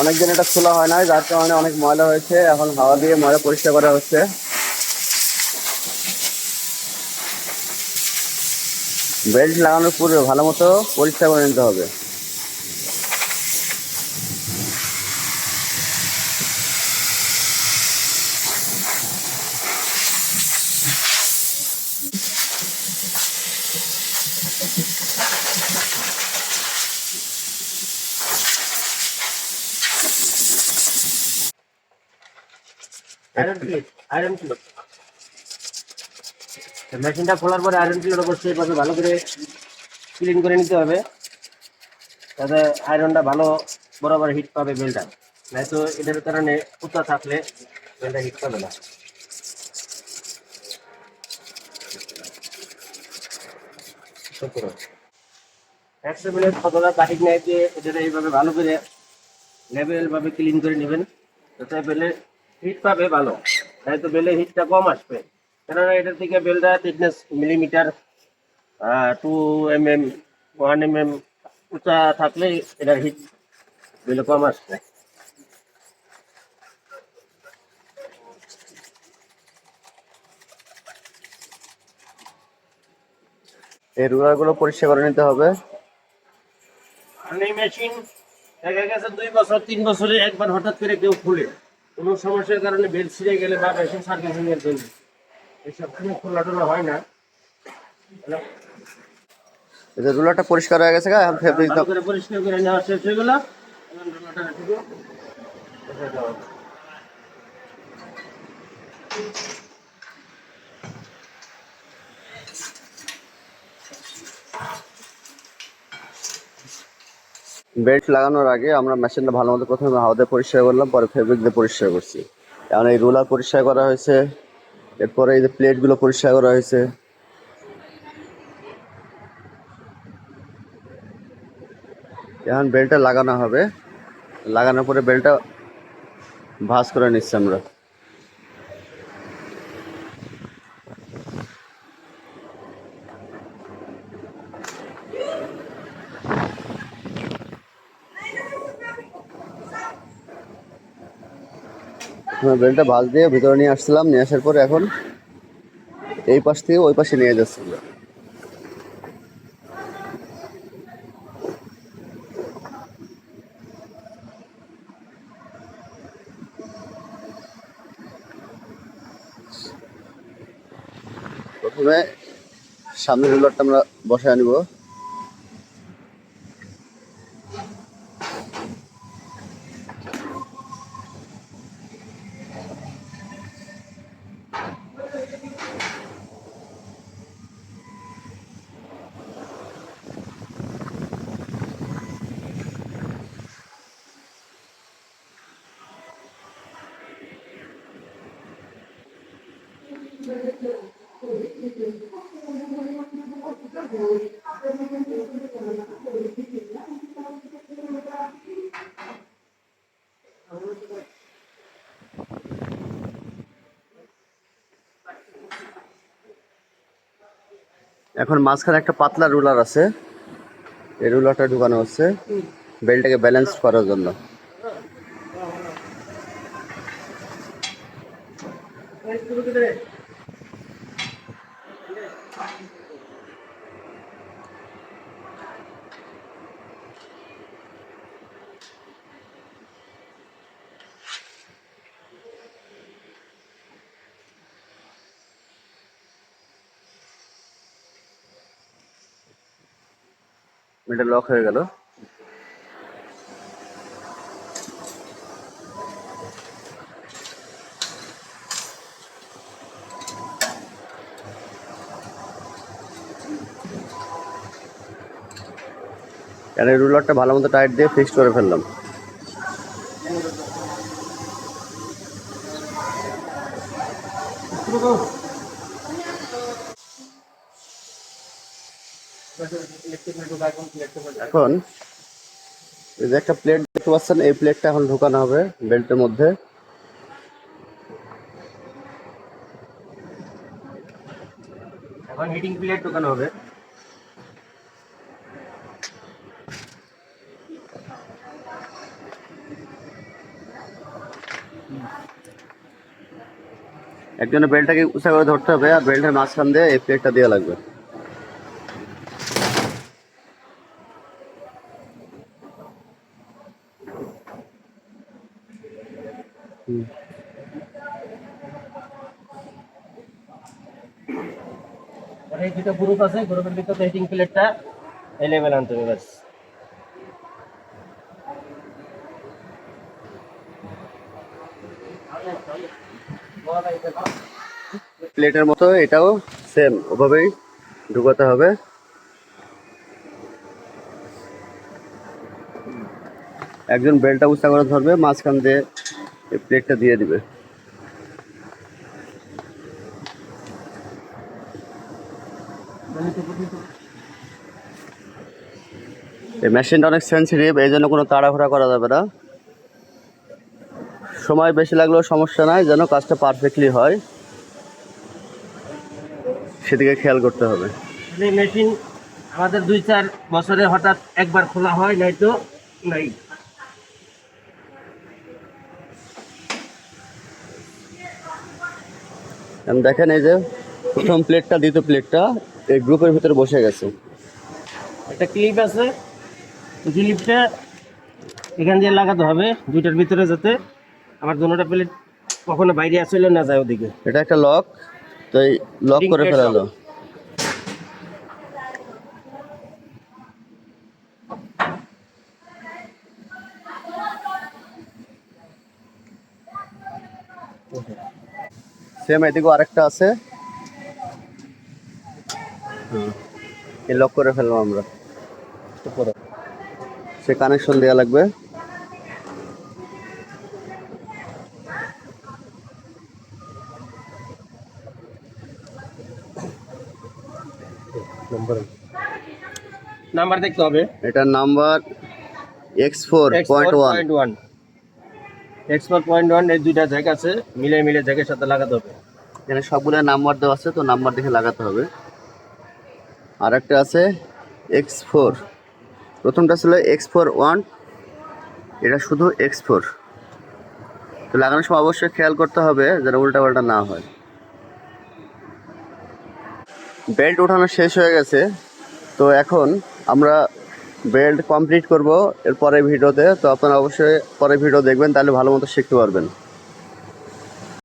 অনেকদিন এটা খোলা হয় নাই, যার কারণে অনেক ময়লা হয়েছে। এখন হাওয়া দিয়ে ময়লা পরিষ্কার করা হচ্ছে। বেল্ট লাগানোর পূর্বে ভালো মতো পরিষ্কার করে নিতে হবে। আয়রন প্লেট আয়রন প্লেট মেশিনটা খোলার পরে আয়রন প্লেট অবশ্যই এইভাবে ভালো করে ক্লিন করে নিতে হবে, যাতে আয়রনটা ভালো বরাবর হিট পাবে বেলটা নয়তো এটার কারণে উত্তা থাকলে বেলটা হিট পাবে না। একশো মিনিট কতটা কাটিং নেয় দিয়ে এটা এইভাবে ভালো করে লেভেল ভাবে ক্লিন করে নেবেন। যাতে বেলে হিট পাবে ভালো। তাই তো বেলে হিটটা কম আসবে। কেননা এটার থেকে বেলটা thickness millimetre two M M one M M উঁচা থাকলে এটার হিট বেলে কম আসবে। এই রুলারগুলো পরিষ্কার করে নিতে হবে। আর এই মেশিন দেখা গেছে দুই বছর তিন বছরে একবার হঠাৎ করে কেউ খুলে। কোনো সমস্যার কারণে বেল ছিঁড়ে গেলে বা মেশিন সার্ভিসিংয়ের জন্য। এসব কোনো খোলা টোলা হয় না। এই রুলারটা পরিষ্কার হয়ে গেছে এখন ফেব্রিক ভালো করে পরিষ্কার করে নেওয়া শেষ হয়ে গেল। এখন রোলাটা শুধু বসে দেওয়া হবে। বেল্ট লাগানোর আগে আমরা মেশিনটা ভালো মতো প্রথমে হাওয়া দিয়ে পরিষ্কার করলাম, পরে ফেব্রিক দিয়ে পরিষ্কার করছি। এখন এই রুলার পরিষ্কার করা হয়েছে, এরপরে এই যে প্লেটগুলো পরিষ্কার করা হয়েছে। এখন বেল্টটা লাগানো হবে। লাগানোর পরে বেল্টটা ভাঁজ করে নিচ্ছি আমরা। হ্যাঁ বেল্টটা ভাঁজ দিয়ে ভিতরে নিয়ে আসছিলাম, নিয়ে আসার পরে এখন এই পাশ থেকে ওই পাশে নিয়ে যাচ্ছি। প্রথমে সামনের রুলারটা আমরা বসায় নিব এখন মাঝখানে একটা পাতলা রুলার আছে। এই রুলারটা ঢুকানো হচ্ছে। বেলটাকে ব্যালেন্স করার জন্য। এটা লক হয়ে গেল। এখানে রুলারটা ভালো মতো টাইট দিয়ে ফিক্স করে ফেললাম। এখন এই যে একটা প্লেট দেখতে পাচ্ছেন এই প্লেটটা এখন ঢোকানো হবে বেল্টের মধ্যে। এখন হিটিং প্লেট ঢোকানো হবে। একজনের বেল্টটাকে উঁচা করে ধরতে হবে আর বেল্টের মাঝখান দিয়ে এই প্লেটটা দেওয়া লাগবে। প্লেটটা লেভেল আনতে হবে, ব্যাস। প্লেটের মতো এটাও সেম ওভাবেই ঢুকাতে হবে। একজন বেলটা উঁচা করে ধরবে, মাঝখান দিয়ে প্লেটটা দিয়ে দিবে। এই মেশিনটা অনেক সেন্সিটিভ এই জন্য কোনো তাড়াহুড়া করা যাবে না। সময় বেশি লাগলেও সমস্যা নাই যেন কাজটা পারফেক্টলি হয়। সেদিকে খেয়াল করতে হবে। মেশিন আমাদের দুই চার বছরে হঠাৎ একবার খোলা হয় নাই তো? নাই। দেখেন এই যে প্রথম প্লেটটা দ্বিতীয় প্লেটটা এই গ্রুপের ভিতরে বসে গেছে। একটা ক্লিপ আছে ক্লিপটা এখান দিয়ে লাগাতে হবে দুইটার ভিতরে যাতে আমার দুটোটা প্লেট কখনো বাইরে আসলে না যায় ওদিকে। এটা একটা লক তো এই লক করে ফেলালো। সেম এদিকেও আরেকটা আছে। এই লক করে ফেললাম আমরা। সে কানেকশন দেওয়া লাগবে। নাম্বার দেখতে হবে। এটার number X four point one one export point one এই দুইটা জায়গা আছে। মিলে মিলে জায়গার সাথে লাগাতে হবে। এখানে সবগুলো নাম্বার দেওয়া আছে তো নাম্বার দেখে লাগাতে হবে। আর একটা আছে এক্স ফোর প্রথমটা ছিল এক্স ফোর ওয়ান এটা শুধু এক্স ফোর তো লাগানোর সময় অবশ্যই খেয়াল করতে হবে যেন উল্টা পাল্টা না হয়। বেল্ট ওঠানো শেষ হয়ে গেছে। তো এখন আমরা বেল্ট কমপ্লিট করব এর পরের ভিডিওতে। তো আপনারা অবশ্যই পরের ভিডিও দেখবেন, তাহলে ভালো মতো শিখতে পারবেন।